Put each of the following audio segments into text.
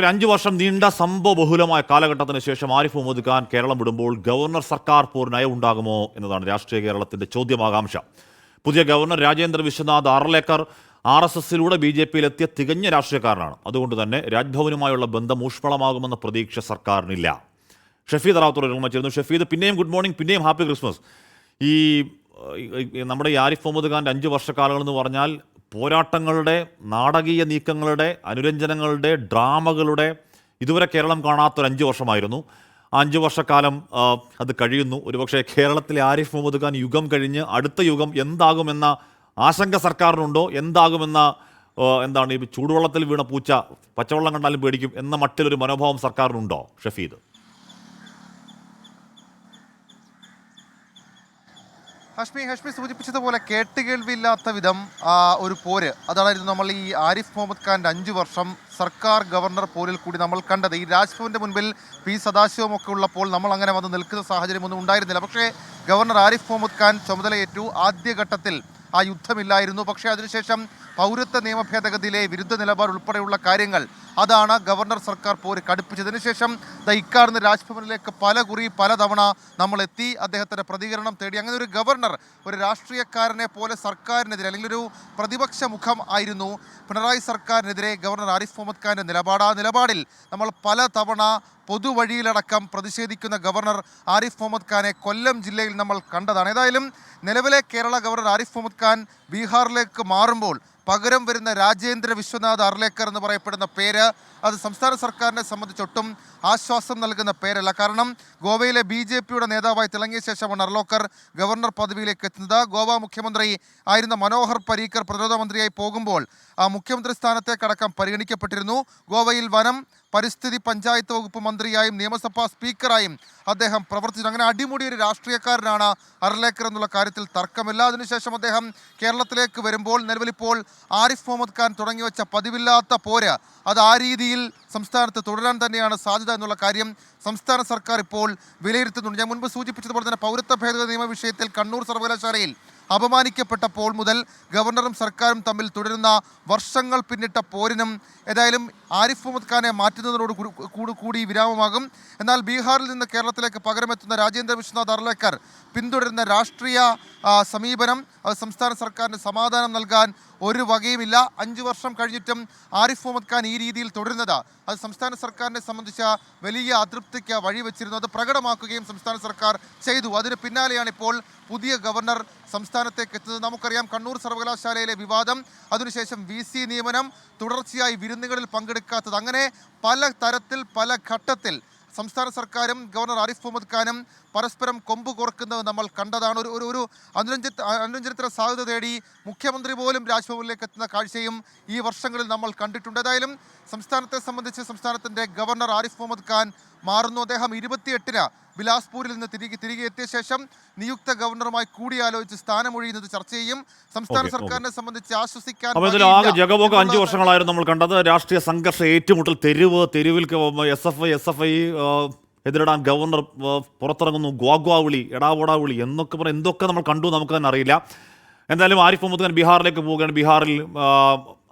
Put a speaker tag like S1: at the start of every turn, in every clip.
S1: ഒരു അഞ്ചു വർഷം നീണ്ട സംഭവബഹുലമായ കാലഘട്ടത്തിന് ശേഷം ആരിഫ് മുഹമ്മദ് ഖാൻ കേരളം വിടുമ്പോൾ ഗവർണർ സർക്കാർ പോർ ഉണ്ടാകുമോ എന്നതാണ് രാഷ്ട്രീയ കേരളത്തിന്റെ ചോദ്യമാകാംക്ഷ. പുതിയ governor Rajendra Vishwanath Arlekar R S എസിലൂടെ B J പിയിലെത്തിയ തികഞ്ഞ രാഷ്ട്രീയക്കാരനാണ്. അതുകൊണ്ട് തന്നെ രാജ്ഭവനുമായുള്ള ബന്ധം ഊഷ്മളമാകുമെന്ന പ്രതീക്ഷ സർക്കാരിനില്ല. ഷഫീദ് റാവുത്തർ ചേരുന്നു ഷഫീദ് പിന്നെയും ഗുഡ് മോർണിംഗ് പിന്നെയും ഹാപ്പി ക്രിസ്മസ്. ഈ നമ്മുടെ ഈ ആരിഫ് മുഹമ്മദ് ഖാന്റെ അഞ്ച് വർഷക്കാലങ്ങൾ എന്ന് പറഞ്ഞാൽ പോരാട്ടങ്ങളുടെ നാടകീയ നീക്കങ്ങളുടെ അനുരഞ്ജനങ്ങളുടെ ഡ്രാമകളുടെ ഇതുവരെ കേരളം കാണാത്തൊരു അഞ്ച് വർഷമായിരുന്നു അഞ്ച് വർഷക്കാലം അത് കഴിയുന്നു. ഒരുപക്ഷെ കേരളത്തിലെ ആരിഫ് മുഹമ്മദ് ഖാൻ യുഗം കഴിഞ്ഞ് അടുത്ത യുഗം എന്താകുമെന്ന ആശങ്ക സർക്കാരിനുണ്ടോ? എന്താകുമെന്ന എന്താണ് ഈ ചൂടുവെള്ളത്തിൽ വീണ പൂച്ച പച്ചവെള്ളം കണ്ടാലും പേടിക്കും എന്ന മട്ടിലൊരു മനോഭാവം സർക്കാരിനുണ്ടോ ഷഫീദ്?
S2: ഹഷ്മി ഹഷ്മി സൂചിപ്പിച്ചതുപോലെ കേട്ടുകേൾവിയില്ലാത്ത വിധം ഒരു പോര്. അതായിരുന്നു നമ്മൾ ഈ ആരിഫ് മുഹമ്മദ് ഖാന്റെ അഞ്ചു വർഷം സർക്കാർ ഗവർണർ പോരിൽ കൂടി നമ്മൾ കണ്ടത്. ഈ രാജ്ഭവന്റെ മുൻപിൽ പി സദാശിവം ഒക്കെ ഉള്ളപ്പോൾ നമ്മൾ അങ്ങനെ വന്ന് നിൽക്കുന്ന സാഹചര്യമൊന്നും ഉണ്ടായിരുന്നില്ല. പക്ഷേ ഗവർണർ ആരിഫ് മുഹമ്മദ് ഖാൻ ചുമതലയേറ്റു. ആദ്യഘട്ടത്തിൽ ആ യുദ്ധമില്ലായിരുന്നു. പക്ഷേ അതിനുശേഷം പൗരത്വ നിയമ ഭേദഗതിയിലെ വിരുദ്ധ നിലപാട് ഉൾപ്പെടെയുള്ള കാര്യങ്ങൾ അതാണ് ഗവർണർ സർക്കാർ പോര് കടുപ്പിച്ചതിന് ശേഷം ദ ഇക്കാർന്ന് രാജ്ഭവനിലേക്ക് പല കുറി പലതവണ നമ്മൾ എത്തി അദ്ദേഹത്തിന്റെ പ്രതികരണം തേടി. അങ്ങനെ ഒരു ഗവർണർ ഒരു രാഷ്ട്രീയക്കാരനെ പോലെ സർക്കാരിനെതിരെ അല്ലെങ്കിൽ ഒരു പ്രതിപക്ഷ മുഖം ആയിരുന്നു പിണറായി സർക്കാരിനെതിരെ ഗവർണർ ആരിഫ് മുഹമ്മദ് ഖാന്റെ നിലപാട്. ആ നിലപാടിൽ നമ്മൾ പല തവണ പൊതുവഴിയിലടക്കം പ്രതിഷേധിക്കുന്ന ഗവർണർ ആരിഫ് മുഹമ്മദ് ഖാനെ കൊല്ലം ജില്ലയിൽ നമ്മൾ കണ്ടതാണ്. ഏതായാലും നിലവിലെ കേരള ഗവർണർ ആരിഫ് മുഹമ്മദ് ഖാൻ ബീഹാറിലേക്ക് മാറുമ്പോൾ പകരം വരുന്ന രാജേന്ദ്ര വിശ്വനാഥ് അർലേക്കർ എന്ന് പറയപ്പെടുന്ന പേര് അത് സംസ്ഥാന സർക്കാരിനെ സംബന്ധിച്ചൊട്ടും ആശ്വാസം നൽകുന്ന പേരല്ല. കാരണം ഗോവയിലെ ബി ജെ പിയുടെ നേതാവായി തിളങ്ങിയ ശേഷമാണ് അർലോക്കർ ഗവർണർ പദവിയിലേക്ക് എത്തുന്നത്. ഗോവ മുഖ്യമന്ത്രി ആയിരുന്ന മനോഹർ പരീക്കർ പ്രതിരോധ മന്ത്രിയായി പോകുമ്പോൾ ആ മുഖ്യമന്ത്രി സ്ഥാനത്തേക്കടക്കം പരിഗണിക്കപ്പെട്ടിരുന്നു. ഗോവയിൽ വനം പരിസ്ഥിതി പഞ്ചായത്ത് വകുപ്പ് മന്ത്രിയായും നിയമസഭാ സ്പീക്കറായും അദ്ദേഹം പ്രവർത്തിച്ചു അങ്ങനെ അടിമുടി ഒരു രാഷ്ട്രീയക്കാരനാണ് അർലേക്കർ എന്നുള്ള കാര്യത്തിൽ തർക്കമില്ല. അതിനുശേഷം അദ്ദേഹം കേരളത്തിലേക്ക് വരുമ്പോൾ നിലവിലിപ്പോൾ ആരിഫ് മുഹമ്മദ് ഖാൻ തുടങ്ങി വെച്ച പതിവില്ലാത്ത പോര് അത് ആ രീതിയിൽ സംസ്ഥാനത്ത് തുടരാൻ തന്നെയാണ് സാധ്യത എന്നുള്ള കാര്യം സംസ്ഥാന സർക്കാർ ഇപ്പോൾ വിലയിരുത്തുന്നുണ്ട്. ഞാൻ മുൻപ് സൂചിപ്പിച്ചതുപോലെ തന്നെ പൗരത്വ ഭേദഗതി നിയമ വിഷയത്തിൽ കണ്ണൂർ സർവകലാശാലയിൽ അപമാനിക്കപ്പെട്ടപ്പോൾ മുതൽ ഗവർണറും സർക്കാരും തമ്മിൽ തുടരുന്ന വർഷങ്ങൾ പിന്നിട്ട പോരിനും ഏതായാലും ആരിഫ് മുഹമ്മദ് ഖാനെ മാറ്റുന്നതിനോട് കൂടി കൂടി വിരാമമാകും. എന്നാൽ ബീഹാറിൽ നിന്ന് കേരളത്തിലേക്ക് പകരമെത്തുന്ന രാജേന്ദ്ര വിശ്വനാഥ് അർലേക്കർ പിന്തുടരുന്ന രാഷ്ട്രീയ സമീപനം അത് സംസ്ഥാന സർക്കാരിന് സമാധാനം നൽകാൻ ഒരു വകയുമില്ല. അഞ്ചു വർഷം കഴിഞ്ഞിട്ടും ആരിഫ് മുഹമ്മദ് ഖാൻ ഈ രീതിയിൽ തുടരുന്നത്. അത് സംസ്ഥാന സർക്കാരിനെ സംബന്ധിച്ച വലിയ അതൃപ്തിക്ക് വഴിവെച്ചിരുന്നു അത് പ്രകടമാക്കുകയും സംസ്ഥാന സർക്കാർ ചെയ്തു. അതിന് പിന്നാലെയാണ് ഇപ്പോൾ പുതിയ ഗവർണർ സംസ്ഥാനത്തേക്ക് എത്തുന്നത്. നമുക്കറിയാം കണ്ണൂർ സർവകലാശാലയിലെ വിവാദം അതിനുശേഷം വി സി നിയമനം തുടർച്ചയായി വിരുന്നുകളിൽ പങ്കെടുക്കാത്തത്. അങ്ങനെ പല തരത്തിൽ പല ഘട്ടത്തിൽ സംസ്ഥാന സർക്കാരും ഗവർണർ ആരിഫ് മുഹമ്മദ് ഖാനും പരസ്പരം കൊമ്പ് കോർക്കുന്നത് നമ്മൾ കണ്ടതാണ്. ഒരു ഒരു അനുരഞ്ജ അനുരഞ്ജനത്തിന് സാധ്യത തേടി മുഖ്യമന്ത്രി പോലും രാജ്ഭവനിലേക്ക് എത്തുന്ന കാഴ്ചയും ഈ വർഷങ്ങളിൽ നമ്മൾ കണ്ടിട്ടുണ്ട്. ഏതായാലും സംസ്ഥാനത്തെ സംബന്ധിച്ച് സംസ്ഥാനത്തിന്റെ ഗവർണർ ആരിഫ് മുഹമ്മദ് ഖാൻ മാറുന്നു. അദ്ദേഹം ഇരുപത്തിയെട്ടിന് ബിലാസ്പൂരിൽ നിന്ന് തിരികെ തിരികെ എത്തിയ ശേഷം നിയുക്ത ഗവർണറുമായി കൂടിയാലോചിച്ച് സ്ഥാനമൊഴിയുന്നത് ചർച്ച ചെയ്യും. സംസ്ഥാന. സർക്കാരിനെ സംബന്ധിച്ച് ആശ്വസിക്കാൻ
S1: ആകെ അഞ്ച് വർഷങ്ങളായിരുന്നു നമ്മൾ കണ്ടത്. രാഷ്ട്രീയ സംഘർഷ ഏറ്റുമുട്ടൽ തെരുവ് തെരുവിൽ S F I S F I എതിരിടാൻ governor പുറത്തിറങ്ങുന്നു. ഗ്വാഗ്വാ വിളി എടാവോടാ വിളി എന്നൊക്കെ പറഞ്ഞ് എന്തൊക്കെ നമ്മൾ കണ്ടു നമുക്ക് തന്നെ അറിയില്ല. എന്തായാലും ആരിഫ് മുഹമ്മദ് ഖാൻ ബീഹാറിലേക്ക് പോവുകയാണ്. ബീഹാറിൽ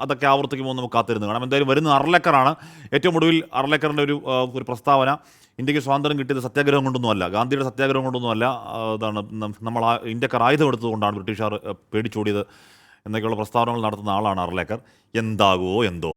S1: അതൊക്കെ ആവർത്തിക്കുമോ എന്ന് നമുക്ക് കാത്തിരുന്നു കാണാം. എന്തായാലും വരുന്ന അർലക്കറാണ് ഏറ്റവും ഒടുവിൽ അർലക്കറിന്റെ ഒരു ഒരു പ്രസ്താവന. ഇന്ത്യയ്ക്ക് സ്വാതന്ത്ര്യം കിട്ടിയത് സത്യാഗ്രഹം കൊണ്ടൊന്നുമല്ല. ഗാന്ധിയുടെ സത്യാഗ്രഹം കൊണ്ടൊന്നുമല്ല. അതാണ് നമ്മൾ ആ ഇന്ത്യക്കാർ ആയുധം എടുത്തതുകൊണ്ടാണ് ബ്രിട്ടീഷുകാർ പേടിച്ചോടിയത് എന്നൊക്കെയുള്ള പ്രസ്താവനകൾ നടത്തുന്ന ആളാണ് അർലേക്കർ എന്താകുമോ എന്തോ.